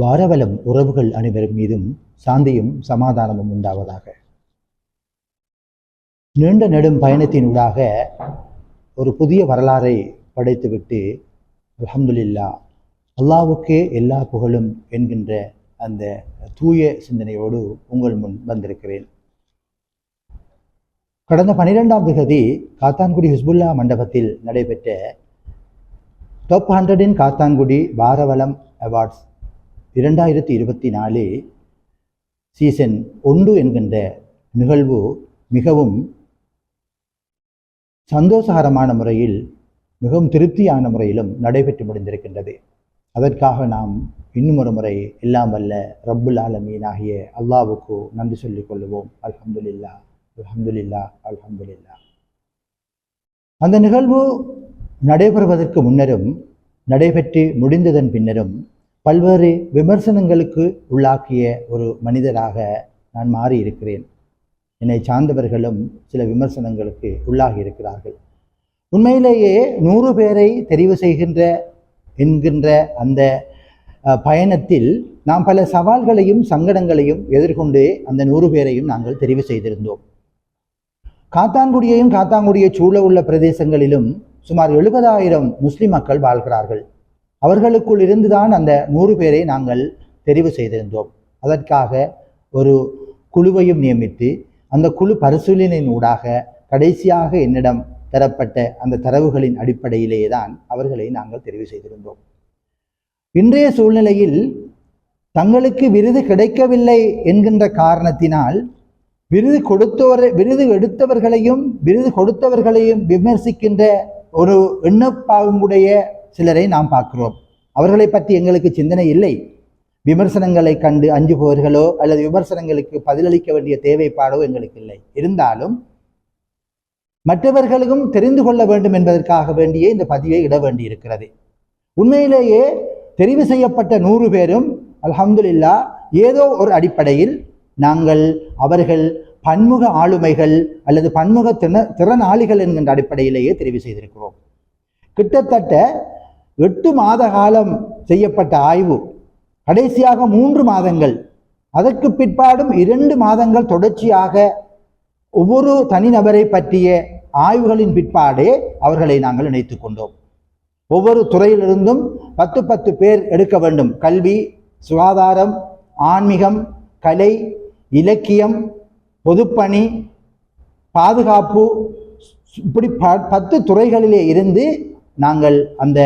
வாரவலம் உறவுகள் அனைவரும் மீதும் சாந்தியும் சமாதானமும் உண்டாவதாக. நீண்ட நெடும் பயணத்தினூடாக ஒரு புதிய வரலாறை படைத்துவிட்டு அலமதுல்லா அல்லாவுக்கே எல்லா புகழும் என்கின்ற அந்த தூய சிந்தனையோடு உங்கள் முன் வந்திருக்கிறேன். கடந்த பனிரெண்டாம் திகதி காத்தான்குடி ஹிஸ்புல்லா மண்டபத்தில் நடைபெற்ற டாப் ஹண்ட்ரடின் காத்தான்குடி வாரவலம் அவார்ட்ஸ் இரண்டாயிரத்தி இருபத்தி நாலு சீசன் ஒன்று என்கின்ற நிகழ்வு மிகவும் சந்தோஷகரமான முறையில் மிகவும் திருப்தியான முறையிலும் நடைபெற்று முடிந்திருக்கின்றது. அதற்காக நாம் இன்னும் ஒரு முறை எல்லாம் வல்ல ரப்புல் ஆலமீன் ஆகிய அல்லாவுக்கு நன்றி சொல்லிக் கொள்ளுவோம். அல்ஹம்துல்லா அல்ஹம்துல்லா அல்ஹம்துல்லா அந்த நிகழ்வு நடைபெறுவதற்கு முன்னரும் நடைபெற்று முடிந்ததன் பின்னரும் பல்வேறு விமர்சனங்களுக்கு உள்ளாக்கிய ஒரு மனிதராக நான் மாறி இருக்கிறேன் என்னை சார்ந்தவர்களும் சில விமர்சனங்களுக்கு உள்ளாகி இருக்கிறார்கள். உண்மையிலேயே நூறு பேரை தெரிவு செய்கின்ற என்கின்ற அந்த பயணத்தில் நாம் பல சவால்களையும் சங்கடங்களையும் எதிர்கொண்டு அந்த நூறு பேரையும் நாங்கள் தெரிவு செய்திருந்தோம். காத்தான்குடியையும் காத்தான்குடியை சூழ உள்ள பிரதேசங்களிலும் சுமார் எழுபதாயிரம் முஸ்லிம் மக்கள் வாழ்கிறார்கள். அவர்களுக்குள் இருந்துதான் அந்த நூறு பேரை நாங்கள் தெரிவு செய்திருந்தோம். அதற்காக ஒரு குழுவையும் நியமித்து அந்த குழு பரிசீலனையின் ஊடாக கடைசியாக என்னிடம் தரப்பட்ட அந்த தரவுகளின் அடிப்படையிலேயே தான் அவர்களை நாங்கள் தெரிவு செய்திருந்தோம். இன்றைய சூழ்நிலையில் தங்களுக்கு விருது கிடைக்கவில்லை என்கின்ற காரணத்தினால் விருது கொடுத்தவர் விருது எடுத்தவர்களையும் விருது கொடுத்தவர்களையும் விமர்சிக்கின்ற ஒரு எண்ணப்பாவுடைய சிலரை நாம் பார்க்கிறோம். அவர்களை பற்றி எங்களுக்கு சிந்தனை இல்லை. விமர்சனங்களை கண்டு அஞ்சுபவர்களோ அல்லது விமர்சனங்களுக்கு பதிலளிக்க வேண்டிய தேவைப்பாடோ எங்களுக்கு இல்லை. இருந்தாலும் மற்றவர்களுக்கும் தெரிந்து கொள்ள வேண்டும் என்பதற்காக வேண்டியே இந்த பதிவை இட வேண்டியிருக்கிறது. உண்மையிலேயே தெரிவு செய்யப்பட்ட நூறு பேரும் அலமதுல்லா ஏதோ ஒரு அடிப்படையில் நாங்கள் அவர்கள் பன்முக ஆளுமைகள் அல்லது பன்முக திற திறனாளிகள் என்கின்ற அடிப்படையிலேயே தெரிவு செய்திருக்கிறோம். கிட்டத்தட்ட எட்டு மாத காலம் செய்யப்பட்ட ஆய்வு. கடைசியாக மூன்று மாதங்கள். அதற்கு பிற்பாடும் இரண்டு மாதங்கள் தொடர்ச்சியாக ஒவ்வொரு தனிநபரை பற்றிய ஆய்வுகளின் பிற்பாடே அவர்களை நாங்கள் இணைத்துக் கொண்டோம். ஒவ்வொரு துறையிலிருந்தும் பத்து பத்து பேர் எடுக்க வேண்டும். கல்வி சுகாதாரம் ஆன்மீகம் கலை இலக்கியம் பொதுப்பணி பாதுகாப்பு இப்படி ப பத்து துறைகளிலே இருந்து நாங்கள் அந்த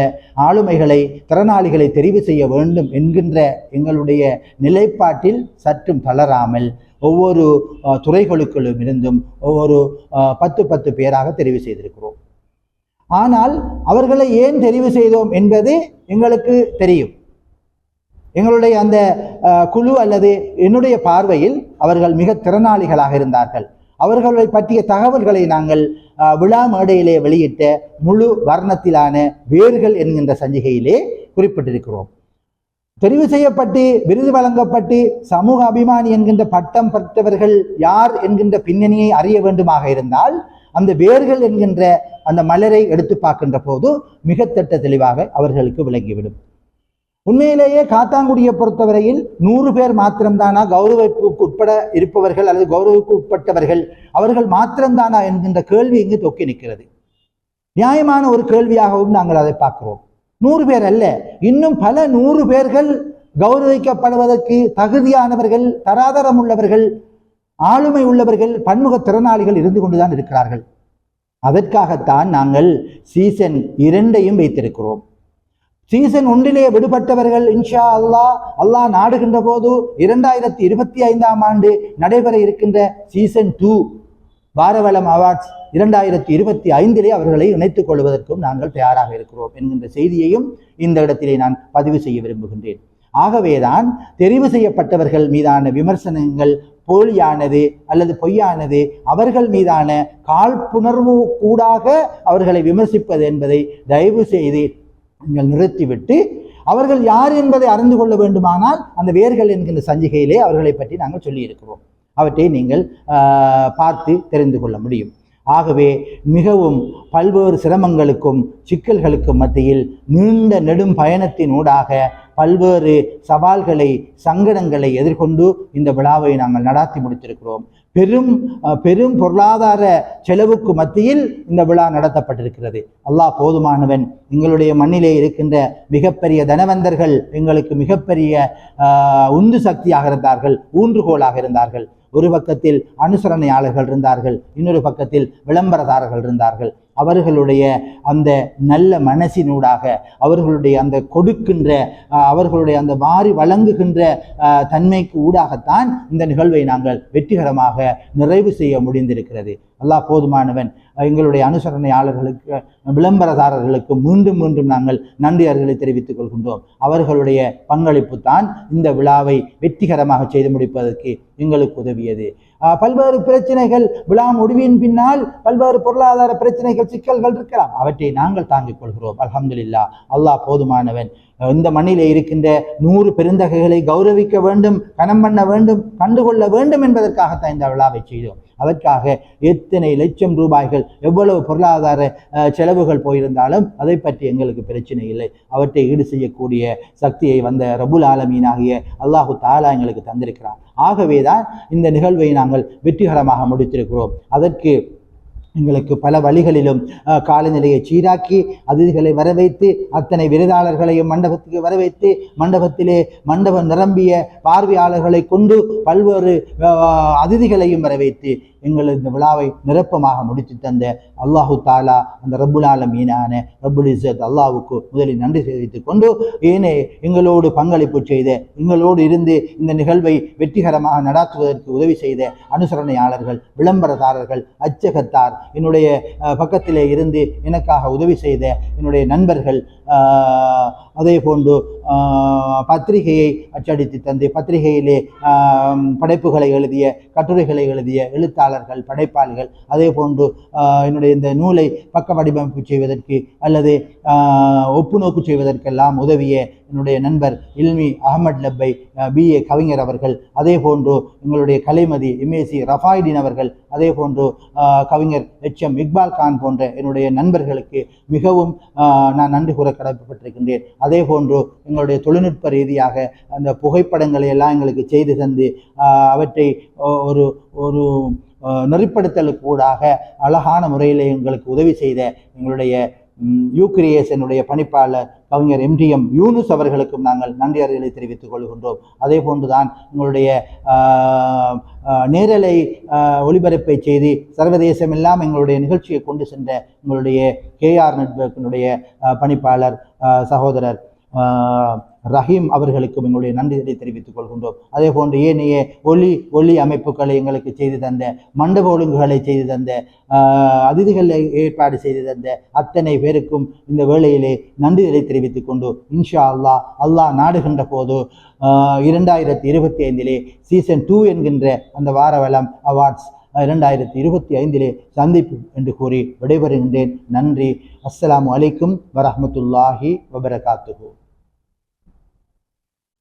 ஆளுமைகளை திறனாளிகளை தெரிவு செய்ய வேண்டும் என்கின்ற எங்களுடைய நிலைப்பாட்டில் சற்றும் தளராமல் ஒவ்வொரு துறைகளுக்குள்ளும் இருந்தும் ஒவ்வொரு பத்து பத்து பேராக தெரிவு செய்திருக்கிறோம். ஆனால் அவர்களை ஏன் தெரிவு செய்தோம் என்பது எங்களுக்கு தெரியும். எங்களுடைய அந்த குழு அல்லது என்னுடைய பார்வையில் அவர்கள் மிக திறனாளிகளாக இருந்தார்கள். அவர்களை பற்றிய தகவல்களை நாங்கள் விழா மேடையிலே வெளியிட்ட முழு வர்ணத்திலான வேர்கள் என்கின்ற சஞ்சிகையிலே குறிப்பிட்டிருக்கிறோம். தெரிவு செய்யப்பட்டு விருது வழங்கப்பட்டு சமூக அபிமானி என்கின்ற பட்டம் பெற்றவர்கள் யார் என்கின்ற பின்னணியை அறிய வேண்டுமாக இருந்தால் அந்த வேர்கள் என்கின்ற அந்த மலரை எடுத்து பார்க்கின்ற போது மிக தெளிவாக அவர்களுக்கு விளங்கிவிடும். உண்மையிலேயே காத்தாங்குடியை பொறுத்தவரையில் நூறு பேர் மாத்திரம்தானா? கௌரவிப்புக்கு உட்பட இருப்பவர்கள் அல்லது கௌரவிப்பு உட்பட்டவர்கள் அவர்கள் மாத்திரம்தானா என்கின்ற கேள்வி இங்கு தொக்கி நிற்கிறது. நியாயமான ஒரு கேள்வியாகவும் நாங்கள் அதை பார்க்கிறோம். நூறு பேர் அல்ல இன்னும் பல நூறு பேர்கள் கௌரவிக்கப்படுவதற்கு தகுதியானவர்கள் தராதரம் உள்ளவர்கள் ஆளுமை உள்ளவர்கள் பன்முக திறனாளிகள் இருந்து கொண்டுதான் இருக்கிறார்கள். அதற்காகத்தான் நாங்கள் சீசன் இரண்டையும் வைத்திருக்கிறோம். சீசன் ஒன்றிலே விடுபட்டவர்கள் இன்ஷா அல்லாஹ் அல்லாஹ் நாடுகின்ற போது இரண்டாயிரத்தி இருபத்தி ஐந்தாம் ஆண்டு நடைபெற இருக்கின்ற சீசன் டூ பாரவளம் அவார்ட்ஸ் இரண்டாயிரத்தி இருபத்தி ஐந்திலே அவர்களை இணைத்துக் கொள்வதற்கும் நாங்கள் தயாராக இருக்கிறோம் என்கின்ற செய்தியையும் இந்த இடத்திலே நான் பதிவு செய்ய விரும்புகின்றேன். ஆகவேதான் தெரிவு செய்யப்பட்டவர்கள் மீதான விமர்சனங்கள் போலியானது அல்லது பொய்யானது அவர்கள் மீதான காழ்ப்புணர்வு கூடாக அவர்களை விமர்சிப்பது என்பதை தயவு செய்து நீங்கள் நிறுத்திவிட்டு அவர்கள் யார் என்பதை அறிந்து கொள்ள வேண்டுமானால் அந்த வேர்கள் என்கின்ற சஞ்சிகையிலே அவர்களை பற்றி நாங்கள் சொல்லியிருக்கிறோம். அவற்றை நீங்கள் பார்த்து தெரிந்து கொள்ள முடியும். ஆகவே மிகவும் பல்வேறு சிரமங்களுக்கும் சிக்கல்களுக்கும் மத்தியில் நீண்ட நெடும் பயணத்தின் ஊடாக பல்வேறு சவால்களை சங்கடங்களை எதிர்கொண்டு இந்த விழாவை நாங்கள் நடாத்தி முடித்திருக்கிறோம். பெரும் பெரும் பொருளாதார செலவுக்கு மத்தியில் இந்த விழா நடத்தப்பட்டிருக்கிறது. அல்லாஹ் போதுமானவன். எங்களுடைய மண்ணிலே இருக்கின்ற மிகப்பெரிய தனவந்தர்கள் எங்களுக்கு மிகப்பெரிய உந்து சக்தியாக இருந்தார்கள் ஊன்றுகோலாக இருந்தார்கள். ஒரு பக்கத்தில் அனுசரணையாளர்கள் இருந்தார்கள் இன்னொரு பக்கத்தில் விளம்பரதாரர்கள் இருந்தார்கள். அவர்களுடைய அந்த நல்ல மனசினூடாக அவர்களுடைய அந்த கொடுக்கின்ற அவர்களுடைய அந்த வாரி வழங்குகின்ற தன்மைக்கு ஊடாகத்தான் இந்த நிகழ்வை நாங்கள் வெற்றிகரமாக நிறைவு செய்ய முடிந்திருக்கிறது. அல்லாஹ் போதுமானவன். எங்களுடைய அனுசரணையாளர்களுக்கு விளம்பரதாரர்களுக்கு மீண்டும் மீண்டும் நாங்கள் நன்றியர்களை தெரிவித்துக் கொள்கின்றோம். அவர்களுடைய பங்களிப்பு தான் இந்த விழாவை வெற்றிகரமாக செய்து முடிப்பதற்கு எங்களுக்கு உதவியது. பல்வேறு பிரச்சனைகள் விழா முடிவின் பின்னால் பல்வேறு பொருளாதார பிரச்சனைகள் சிக்கல்கள் இருக்கலாம். அவற்றை நாங்கள் தாங்கிக் கொள்கிறோம். அலமதுல்லா அல்லாஹ் போதுமானவன். இந்த மண்ணிலே இருக்கின்ற நூறு பெருந்தகைகளை கௌரவிக்க வேண்டும் கனம் பண்ண வேண்டும் கண்டுகொள்ள வேண்டும் என்பதற்காகத்தான் இந்த விழாவை செய்தோம். அதற்காக எத்தனை லட்சம் ரூபாய்கள் எவ்வளவு பொருளாதார செலவுகள் போயிருந்தாலும் அதை பற்றி எங்களுக்கு பிரச்சனை இல்லை. அவற்றை ஈடு செய்யக்கூடிய சக்தியை வந்த ரபுல் ஆலமீனாகிய அல்லாஹு தாலா எங்களுக்கு தந்திருக்கிறான். ஆகவேதான் இந்த நிகழ்வை நாங்கள் வெற்றிகரமாக முடித்திருக்கிறோம். அதற்கு எங்களுக்கு பல வழிகளிலும் காலநிலையை சீராக்கி அதிதிகளை வரவைத்து அத்தனை விருதாளர்களையும் மண்டபத்துக்கு வரவைத்து மண்டபத்திலே மண்டபம் நிரம்பிய பார்வையாளர்களை கொண்டு பல்வேறு அதிதிகளையும் வரவைத்து எங்கள் இந்த விழாவை நிரப்பமாக முடித்து தந்த அல்லாஹு தாலா அந்த ரபுலால ஆலமீனான ரபுல் இசத் அல்லாவுக்கு முதலில் நன்றி தெரிவித்துக் கொண்டு ஏனே எங்களோடு பங்களிப்பு செய்த எங்களோடு இருந்து இந்த நிகழ்வை வெற்றிகரமாக நடாத்துவதற்கு உதவி செய்த அனுசரணையாளர்கள் விளம்பரதாரர்கள் அச்சகத்தார் என்னுடைய பக்கத்திலே இருந்து எனக்காக உதவி செய்த என்னுடைய நண்பர்கள் அதே போன்று பத்திரிகையை அச்சடித்து தந்து பத்திரிகையிலே படைப்புகளை எழுதிய கட்டுரைகளை எழுதிய எழுத்தாளர்கள் படைப்பாளிகள் அதே போன்று என்னுடைய இந்த நூலை பக்க வடிவமைப்பு செய்வதற்கு அல்லது ஒப்புநோக்கு செய்வதற்கெல்லாம் உதவிய என்னுடைய நண்பர் இல்மி அகமது லப்பை பிஏ கவிஞர் அவர்கள் அதே போன்று எங்களுடைய கலைமதி எம்ஏசி ரஃபாய்டின் அவர்கள் அதே போன்று கவிஞர் எச். எம். இக்பால் கான் போன்ற என்னுடைய நண்பர்களுக்கு மிகவும் நான் நன்றி கூற கடமைப்பட்டிருக்கின்றேன். அதே போன்று எங்களுடைய தொழில்நுட்ப ரீதியாக அந்த புகைப்படங்களை எல்லாம் எங்களுக்கு செய்து தந்து அவற்றை ஒரு ஒரு நெறிப்படுத்தலுக்கு கூடாக அழகான முறையில் எங்களுக்கு உதவி செய்த எங்களுடைய யூக்ரியேசனுடைய பணிப்பாளர் கவிஞர் எம்டிஎம் யூனுஸ் அவர்களுக்கும் நாங்கள் நன்றி அறிகளை தெரிவித்துக் கொள்கின்றோம். அதே போன்றுதான் உங்களுடைய நேரலை ஒளிபரப்பை செய்து சர்வதேசம் எல்லாம் எங்களுடைய நிகழ்ச்சியை கொண்டு சென்ற உங்களுடைய கேஆர் நெட்வொர்க்கினுடைய பணிப்பாளர் சகோதரர் ரஹீம் அவர்களுக்கும் எங்களுடைய நன்றிகளை தெரிவித்துக் கொள்கின்றோம். அதே போன்று ஏனைய ஒளி ஒளி அமைப்புகளை எங்களுக்கு செய்து தந்த மண்டப ஒழுங்குகளை செய்து தந்த அதிதிகளை ஏற்பாடு செய்து தந்த அத்தனை பேருக்கும் இந்த வேளையிலே நன்றிகளை தெரிவித்துக் கொண்டு இன்ஷா அல்லா அல்லாஹ் நாடுகின்ற போது இரண்டாயிரத்தி இருபத்தி ஐந்திலே சீசன் டூ என்கின்ற அந்த வாரவளம் அவார்ட்ஸ் இரண்டாயிரத்தி இருபத்தி ஐந்திலே சந்திப்பு என்று கூறி விடைபெறுகின்றேன். நன்றி. அஸ்ஸலாமு அலைக்கும் வரஹ்மத்துல்லாஹி வபரகாத்துஹு.